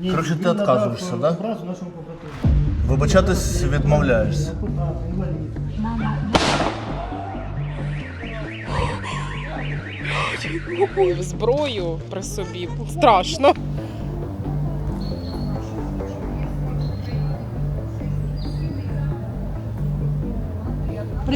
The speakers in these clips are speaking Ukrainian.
Коротше, ти відказуєшся, так? да? образу нашому побратиму. Вибачатись відмовляєшся. Інвалід. зброю при собі. Страшно.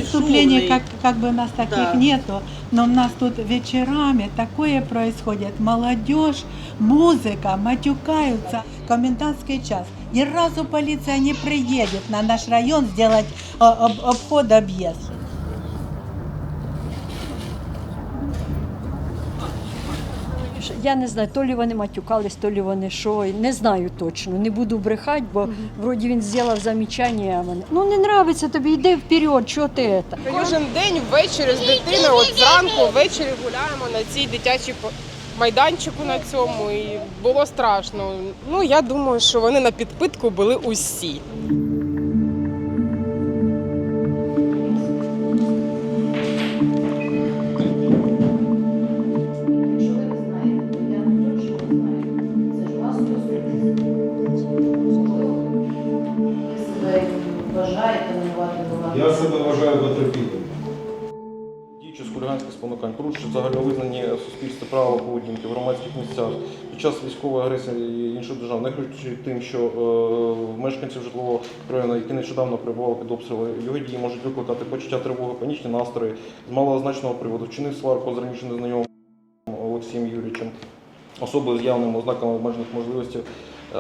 Преступлений Шумный. как, как бы у нас таких Да. нету, но у нас тут вечерами такое происходит. Молодежь, музыка, матюкаются. Комендантский час. Ни разу полиция не приедет на наш район сделать э, об- обход, объезд. Я не знаю, то лі вони матюкались, то лі вони що. Не знаю точно. Не буду брехати, бо вроді він зробив замічання. а мене. Ну не нравиться тобі, йди вперед, що ти це? Кожен день ввечері з дитиною, от зранку ввечері гуляємо на цій дитячій майданчику на цьому. І було страшно. Ну я думаю, що вони на підпитку були усі. Я себе вважаю потерпілим. Діючи з хуліганських спонукань, порушуючи загальновизнані суспільстві права поведінки в громадських місцях. Під час військової агресії інших держав, не нехтуючи тим, що е, мешканців житлового району, які нещодавно перебували під обстрілами, його дії можуть викликати почуття тривоги, панічні настрої. З малозначного приводу, вчинив сварку з раніше незнайомим Олексієм Юрійовичем, особою з явними ознаками обмежених можливостей,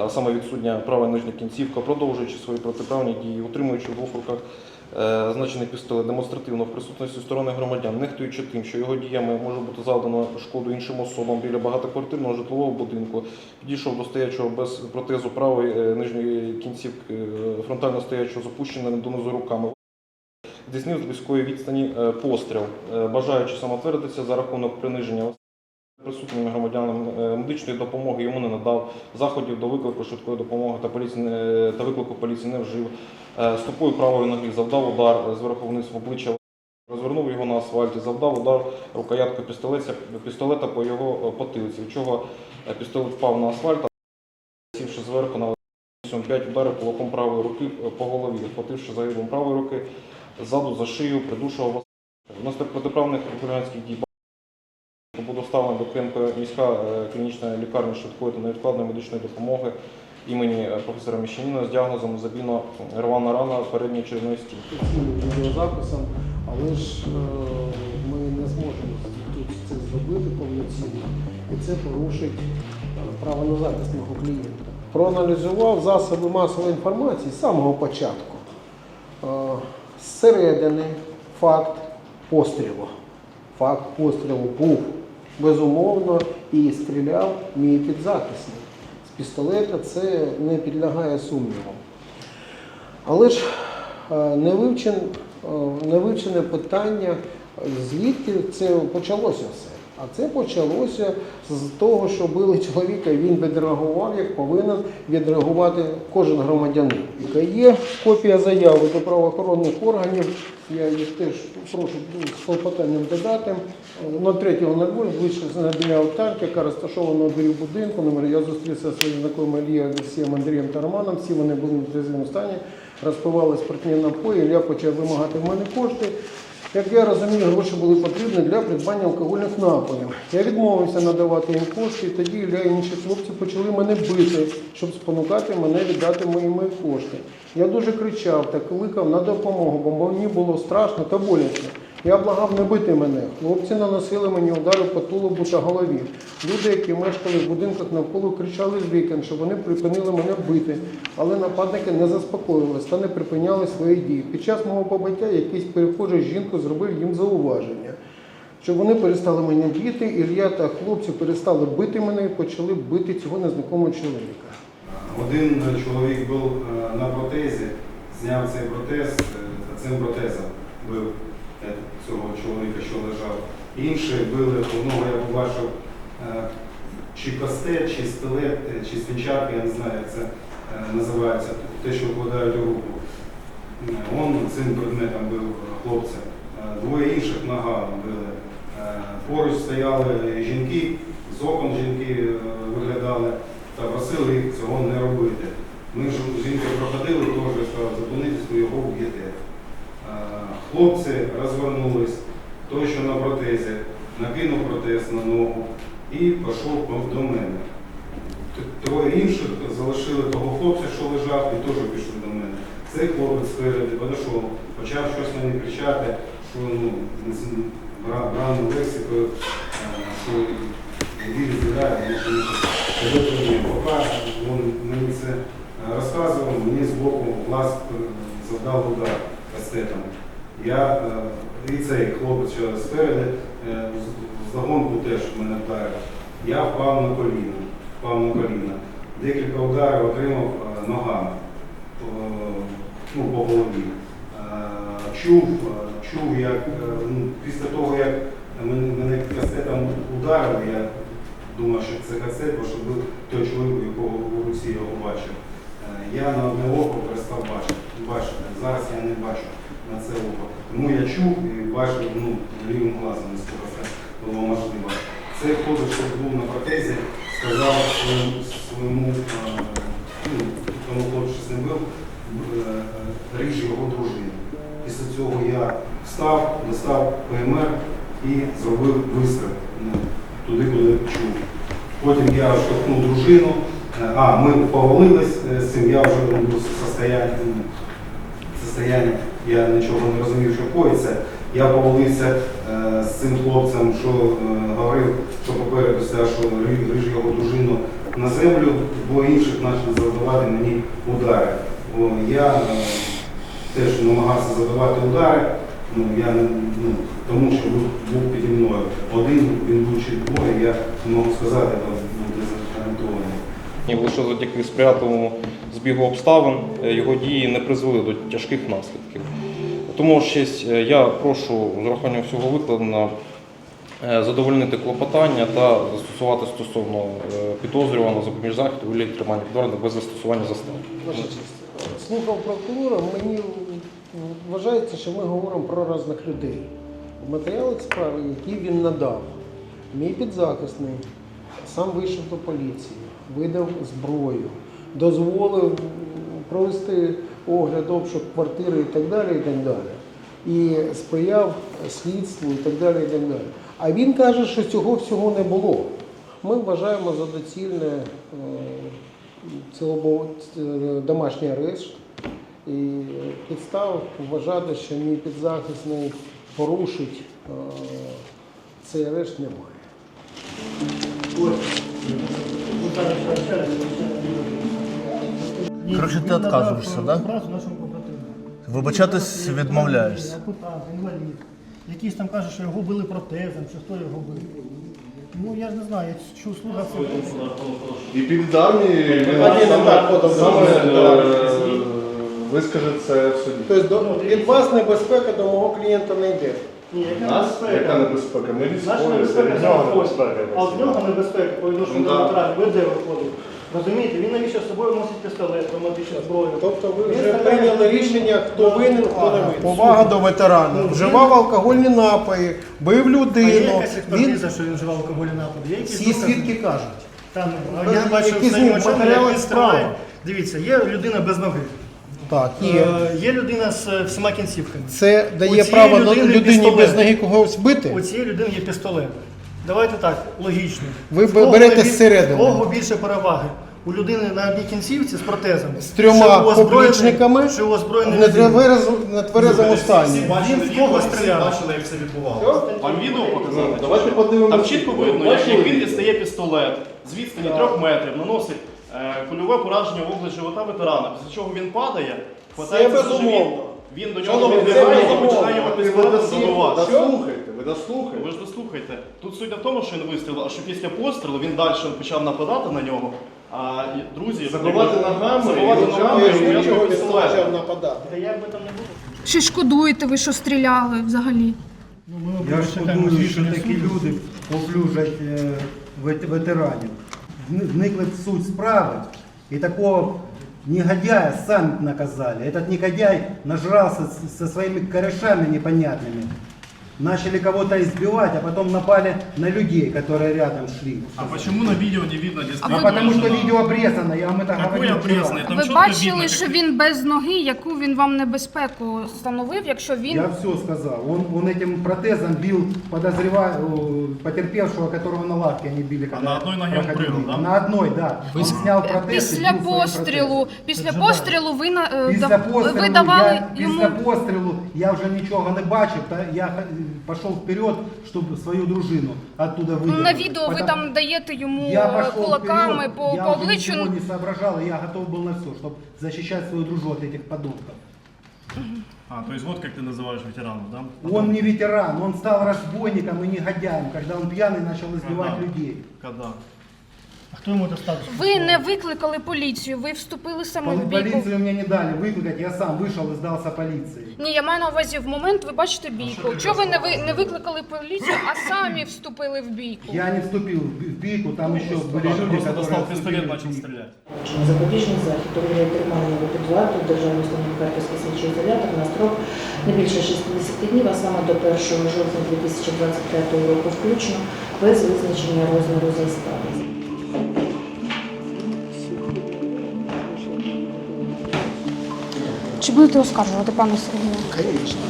саме відсутня права нижня кінцівка, продовжуючи свої протиправні дії, утримуючи в двох руках значений пістолет демонстративно в присутності сторони громадян, нехтуючи тим, що його діями може бути завдано шкоду іншим особам біля багатоквартирного житлового будинку, підійшов до стоячого без протезу правої е, нижньої кінцівки е, фронтально стоячого з опущеними донизу руками. Здійснив з близької відстані е, постріл, е, бажаючи самотвердитися за рахунок приниження присутніми громадянам е, медичної допомоги йому не надав, заходів до виклику швидкої допомоги та поліції та виклику поліції не вжив. Е, Стопою правої ноги завдав удар зверху вниз в обличчя, розвернув його на асфальті, завдав удар рукояткою пістолета, по його е, потилиці, від чого пістолет впав на асфальт, сівши зверху на 5 ударів кулаком правої руки по голові, вхвативши загибом правої руки, ззаду за шию, придушував. Внаслідок протиправних дій до Київської міська е, клінічна лікарня швидкої та невідкладної медичної допомоги імені е, професора Міщаніна з діагнозом забійно рвана рана передньої черевної стінки. відеозаписом, але ж е, ми не зможемо тут це зробити повноцінно, і це порушить право на захист мого клієнта. Проаналізував засоби масової інформації з самого початку. Зсередини факт пострілу. Факт пострілу був безумовно і стріляв мій підзахисник. З пістолета це не підлягає сумнівам. Але ж невивчене е, не вивчене питання, звідки це почалося все. А це почалося з того, що били чоловіка, і він відреагував, як повинен відреагувати кожен громадянин. Є копія заяви до правоохоронних органів. Я їх теж прошу з клопотанням додати. Е, 03.02 вийшли біля Алтанки, яка розташована у дворі будинку. Номер я зустрівся зі своїм знайомим Ілією Андрієм та Романом. Всі вони були в трезвому стані, розпивали спиртні напої. Ілля почав вимагати в мене кошти. Як я розумію, гроші були потрібні для придбання алкогольних напоїв. Я відмовився надавати їм кошти, і тоді Ілля і інші хлопці почали мене бити, щоб спонукати мене віддати мої мої кошти. Я дуже кричав та кликав на допомогу, бо мені було страшно та боляче. Я благав не бити мене. Хлопці наносили мені удари по тулубу та голові. Люди, які мешкали в будинках навколо, кричали з вікон, щоб вони припинили мене бити. Але нападники не заспокоювалися та не припиняли свої дії. Під час мого побиття якийсь перехожий з жінкою зробив їм зауваження. Щоб вони перестали мене бити, Ілля та хлопці перестали бити мене і почали бити цього незнакомого чоловіка. Один чоловік був е, на протезі, зняв цей протез, е, та цим протезом бив е, цього чоловіка, що лежав. Інші били, одного я побачив е, чи кастет, чи стилет, е, чи свінчарка, я не знаю, як це е, називається, те, що вкладають у руку. Е, Он цим предметом бив хлопця. Е, Двоє інших нога били. Е, Поруч стояли жінки, з окон жінки е, виглядали. та просили їх цього не робити. Ми ж з жінкою проходили, теж сказали, зупинитись, ви його вб'єте. Хлопці розвернулись, той, що на протезі, накинув протез на ногу і пішов до мене. Троє інших залишили того хлопця, що лежав, і теж пішли до мене. Цей хлопець спереду підійшов, почав щось мені кричати, що ну, з бра- браною лексикою, е, що він прийняв. Поки він мені це е, розказував, мені з боку глаз е, завдав удар кастетом. Я, е, і цей хлопець що спереду, е, з- вдогонку теж мене вдарив. Я впав на коліна, впав на коліна. Декілька ударів отримав е, ногами ну, по голові. Чув, чув, як ну, після того, як мене, кастетом ударили, я думав, що це кастет, бо що той чоловік, якого в руці його бачив. Е, Я на одне око перестав бачити. бачити. Зараз я не бачу на це око. Тому я чув і бачив ну, лівим глазом, наскільки це було можливо. Цей хлопець, що був на протезі, сказав своєму, своєму е, ну, тому був, е, ріж його дружину. Після цього я встав, достав ПМР і зробив вистріл ну, туди, куди чув. Потім я штовхнув дружину, а ми повалились е, з цим, я вже ну, ну, состоянні, я нічого не розумів, що коїться. Я повалився е, з цим хлопцем, що е, говорив, що попереду стояв, що ріж його дружину на землю, бо інших почали завдавати мені удари. О, я е, теж намагався задавати удари, ну, я, ну, тому що був, був піді мною. Один, він був чи двоє, я не можу сказати, був дезорієнтований. І лише завдяки сприятливому збігу обставин е, його дії не призвели до тяжких наслідків. Тому ще я прошу з урахуванням всього викладеного е, задовольнити клопотання та застосувати стосовно е, підозрюваного запобіж заходу у тримання під без застосування застави. Слухав прокурора, мені вважається, що ми говоримо про різних людей. В матеріалах справи, які він надав, мій підзахисний сам вийшов до поліції, видав зброю, дозволив провести огляд, обшук квартири і так далі. І так далі. І сприяв слідству і так далі. І так далі. А він каже, що цього всього не було. Ми вважаємо за доцільне е, домашній арешт і підстав вважати, що мій підзахисний порушить е, цей арешт немає. Коротше, ти відказуєшся, побратиму. Вибачатись відмовляєшся. Інвалід. Якийсь там каже, що його били протезом, чи хто його бив. Ну я ж не знаю, я чув слуга. І під дані він саме, так саме е, вискаже це в суді. Тобто до- від вас небезпека до мого клієнта не йде. Ні, яка Нас? Яка небезпека? небезпека? Ми Наша військові, небезпека серед це нього небезпека. А в нього небезпека по відношенню Ну, до да. Ви де виходить? Розумієте, він навіщо з собою носить пістолет, травматичну зброю. Тобто ви вже прийняли рішення, хто винен, хто не винен. Повага до ветерана. Вживав алкогольні напої, бив А є людину. якась Він експертиза, що він вживав алкогольні напади? Є якісь всі докази? свідки кажуть. Там, а я бачу які з ним очами, матеріали він Дивіться, є людина без ноги. Так, є. Е, Є людина з е, всіма кінцівками. Це дає право людини людині пістолет. без ноги когось бити. У цієї людини є пістолет. Давайте так, логічно. Ви В кого берете найбіль- зсередини. в Кого більше переваги? У людини на одній кінцівці з протезом. З трьома Чи у озброєний- поплічниками Чи у озброєний в нетверезому- нетверезому стані. Він в кого стріляв? бачили, як це відбувалося. Вам відео показати? Давайте подивимося. Там чітко видно, як, він дістає пістолет з відстані трьох метрів, наносить е, кульове пораження в область живота ветерана, після чого він падає, хватається за живіт, він до нього Шановні, і починає його Ви пістолетом забивати. дослухайте, ви дослухайте. Ви ж дослухайте. Тут суть не в тому, що він вистрілив, а що після пострілу він далі почав нападати на нього. А і- друзі, Забивати ногами, забивати і ногами, руками, і і почав Чого пістолетом. почав нападати? Та як би там не було. Чи шкодуєте ви, що стріляли взагалі? Ну, ми Я шкодую, що такі люди поплюжать е, вет- ветеранів Вни- Вникли в суть справи і такого негодяя сам наказали. Этот негодяй нажрался с- со своими корешами непонятными. начали кого-то избивать, а потом напали на людей, которые рядом шли. А почему на видео не видно А действительно? потому что видео обрезано, я вам это Какое говорил. вчера. обрезанное? Там Ви чітко бачили, видно, що як- він без ноги, яку він вам небезпеку становив, якщо він Я все сказал. Он, он этим протезом бил подозреваю потерпевшего, которого на лавке они били. когда на одной ноге он проходили. прыгал, да? На одной, да. Он снял протез и після бил своим пострілу, протезом. після пострілу ви на е, Після дав- пострілу, ви давали я, йому після пострілу я вже нічого не бачив, та я х- пішов вперед, щоб свою дружину оттуда ну, витягнути. на відео. Ви Потому- там даєте йому я е, пошел кулаками вперед, по, я по уже обличчю. ничего не соображал, и я готов был на все, чтобы защищать свою дружу от этих подонков. А, то есть вот как ты называешь ветеранов, да? Он не ветеран, он стал разбойником и негодяем, когда он пьяный начал избивать Ага. людей. Когда? А хто йому достав? Ви не викликали поліцію, ви вступили саме в Пол- бійку. Полицию мне не дали выкликать, я сам вышел и сдался полиции. Ні, я маю на увазі в момент, ви бачите бійку. Чого ви не ви не викликали поліцію, а самі вступили в бійку? Я не вступил в б- в бійку, там еще были Да, люди, просто которые достал вступили пистолет, в начал бійку. стрелять. Запобіжний захід у вигляді тримання під вартою державної установи Харківський слідчий ізолятор на строк не більше 60 днів, а саме до 1 жовтня 2025 року включно, без визначення розміру застави. Чи будете оскаржувати, пане Сергію? Звісно.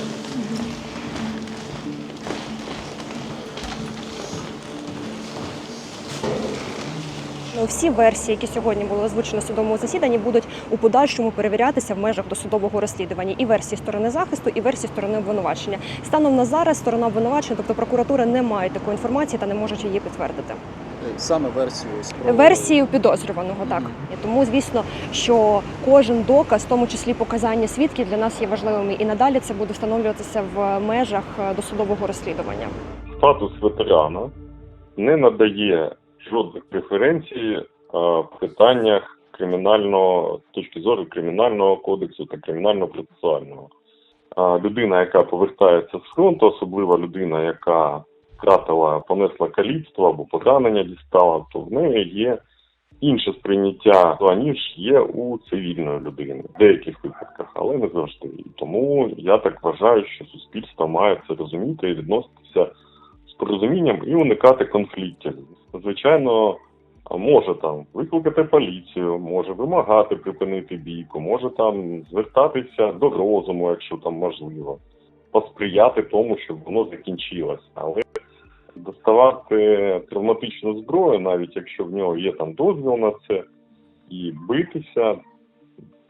Ну, Всі версії, які сьогодні були озвучені на судовому засіданні, будуть у подальшому перевірятися в межах досудового розслідування і версії сторони захисту, і версії сторони обвинувачення. Станом на зараз сторона обвинувачення, тобто прокуратура, не має такої інформації та не може її підтвердити. Саме версію справи. Версію підозрюваного, так і тому, звісно, що кожен доказ, в тому числі показання свідків, для нас є важливими, і надалі це буде встановлюватися в межах е, досудового розслідування. статус ветерана не надає жодних преференцій е, в питаннях кримінального точки зору кримінального кодексу та кримінального процесуального. Е, Людина, яка повертається з фронту, особливо людина, яка втратила, понесла каліцтво або поранення дістала, то в неї є інше сприйняття, аніж є у цивільної людини в деяких випадках, але не завжди. І тому я так вважаю, що суспільство має це розуміти і відноситися з порозумінням і уникати конфліктів. Звичайно, може там викликати поліцію, може вимагати припинити бійку, може там звертатися до розуму, якщо там можливо, посприяти тому, щоб воно закінчилось. Але доставати травматичну зброю, навіть якщо в нього є там дозвіл на це, і битися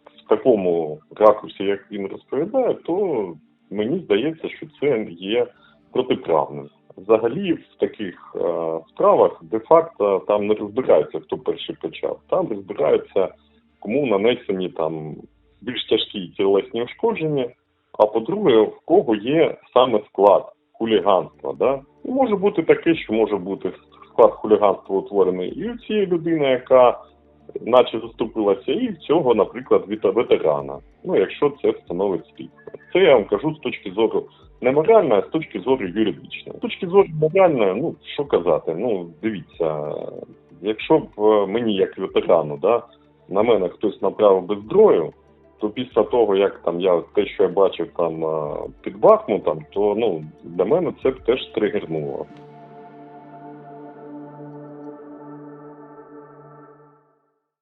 в такому ракурсі, як він розповідає, то мені здається, що це є протиправним. Взагалі, в таких е, справах де-факто там не розбирається, хто перший почав. Там розбирається, кому нанесені там більш тяжкі тілесні ушкодження. А по-друге, в кого є саме склад хуліганства. Да? І може бути таке, що може бути склад хуліганства утворений і у цієї людини, яка наче заступилася, і в цього, наприклад, ветерана. Ну, якщо це встановить слідство. Це я вам кажу з точки зору не моральної, а з точки зору юридичної. З точки зору моральної, ну що казати, ну дивіться, якщо б е, мені, як ветерану, да, на мене хтось направив без зброю, то після того, як там я те, що я бачив там е, під Бахмутом, то ну для мене це теж тригернуло.